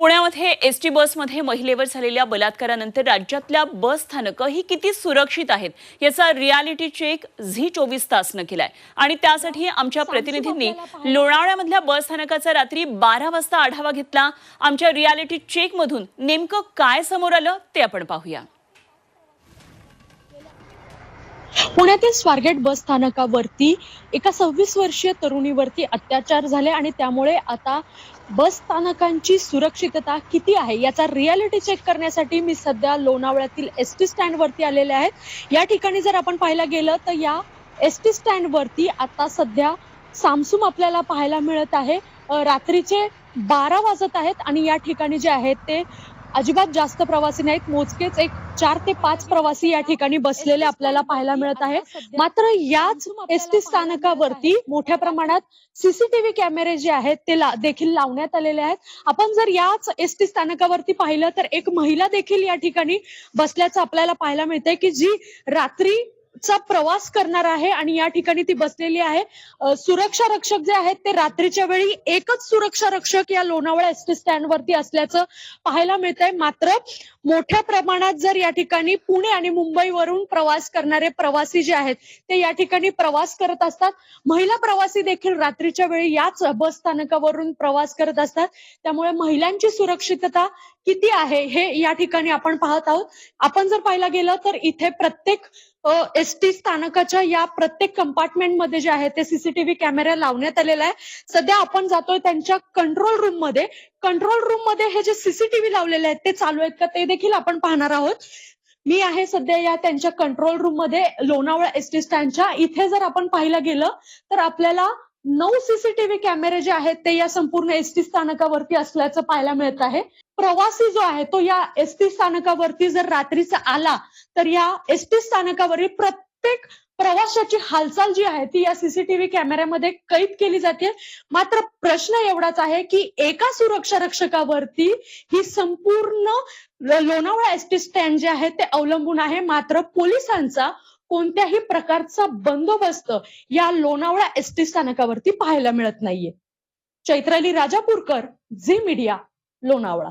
पुण्यामध्ये S T बसमध्ये महिलेवर झालेल्या बलात्कारानंतर राज्यातल्या बस स्थानकं ही किती सुरक्षित आहेत याचा रियालिटी चेक झी चोवीस तासनं केलाय. आणि त्यासाठी आमच्या प्रतिनिधींनी लोणावळ्यामधल्या बस स्थानकाचा रात्री बारा वाजता आढावा घेतला. आमच्या रियालिटी चेकमधून नेमकं काय समोर आलं ते आपण पाहूया. पुण्यातील स्वारगेट बस स्थानकावरती एका सव्वीस वर्षीय तरुणीवरती अत्याचार झाले आणि त्यामुळे आता बस स्थानकांची सुरक्षितता किती आहे याचा रियालिटी चेक करण्यासाठी मी सध्या लोणावळ्यातील एस टी स्टँडवरती आलेले आहेत. या ठिकाणी जर आपण पाहायला गेलं तर या एस टी स्टँडवरती आता सध्या सामसूम आपल्याला पाहायला मिळत आहे. रात्रीचे बारा वाजत आहेत आणि या ठिकाणी जे आहेत ते अजिबात जास्त प्रवासी नाहीत. मोजकेच एक चार ते पाच प्रवासी या ठिकाणी बसलेले आपल्याला पाहायला मिळत आहे. मात्र याच एस टी स्थानकावरती मोठ्या प्रमाणात सीसीटीव्ही कॅमेरे जे आहेत ते ला- देखील लावण्यात आलेले आहेत. आपण जर याच एस टी स्थानकावरती पाहिलं तर एक महिला देखील या ठिकाणी बसल्याचं आपल्याला पाहायला मिळतंय की जी चा प्रवास करणार आहे आणि या ठिकाणी ती बसलेली आहे. सुरक्षा रक्षक जे आहेत ते रात्रीच्या वेळी एकच सुरक्षा रक्षक या लोणावळा एस टी स्टँड वरती असल्याचं पाहायला मिळतंय. मात्र मोठ्या प्रमाणात जर या ठिकाणी पुणे आणि मुंबईवरून प्रवास करणारे प्रवासी जे आहेत ते या ठिकाणी प्रवास करत असतात. महिला प्रवासी देखील रात्रीच्या वेळी याच बस स्थानकावरून प्रवास करत असतात. त्यामुळे महिलांची सुरक्षितता किती आहे हे या ठिकाणी आपण पाहत आहोत. आपण जर पाहायला गेलं तर इथे प्रत्येक एस टी स्थानकाच्या या प्रत्येक कंपार्टमेंटमध्ये जे आहे ते सीसीटीव्ही कॅमेरा लावण्यात आलेला आहे. सध्या आपण जातोय त्यांच्या कंट्रोल रूममध्ये. कंट्रोल रूममध्ये हे जे सीसीटीव्ही लावलेले आहेत ते चालू आहेत का ते देखील आपण पाहणार आहोत. मी आहे सध्या या त्यांच्या कंट्रोल रूममध्ये लोणावळा एस टी स्टँडच्या इथे जर आपण पाहायला गेलं तर आपल्याला नऊ सीसीटीव्ही कॅमेरे जे आहेत ते या संपूर्ण एसटी स्थानकावरती असल्याचं पाहायला मिळत आहे. प्रवासी जो आहे तो या एसटी स्थानकावरती जर रात्रीचा आला तर या एसटी स्थानकावरील प्रत्येक प्रवाशाची हालचाल जी आहे ती या सीसीटीव्ही कॅमेऱ्यामध्ये कैद केली जाते. मात्र प्रश्न एवढाच आहे की एका सुरक्षा रक्षकावरती ही संपूर्ण लोणावळा एसटी स्टँड जे आहे ते अवलंबून आहे. मात्र पोलिसांचा कोणत्याही प्रकारचा बंदोबस्त या लोणावळा एस टी स्थानकावरती पाहायला मिळत नाहीये. चैत्राली राजापूरकर झी मीडिया लोणावळा.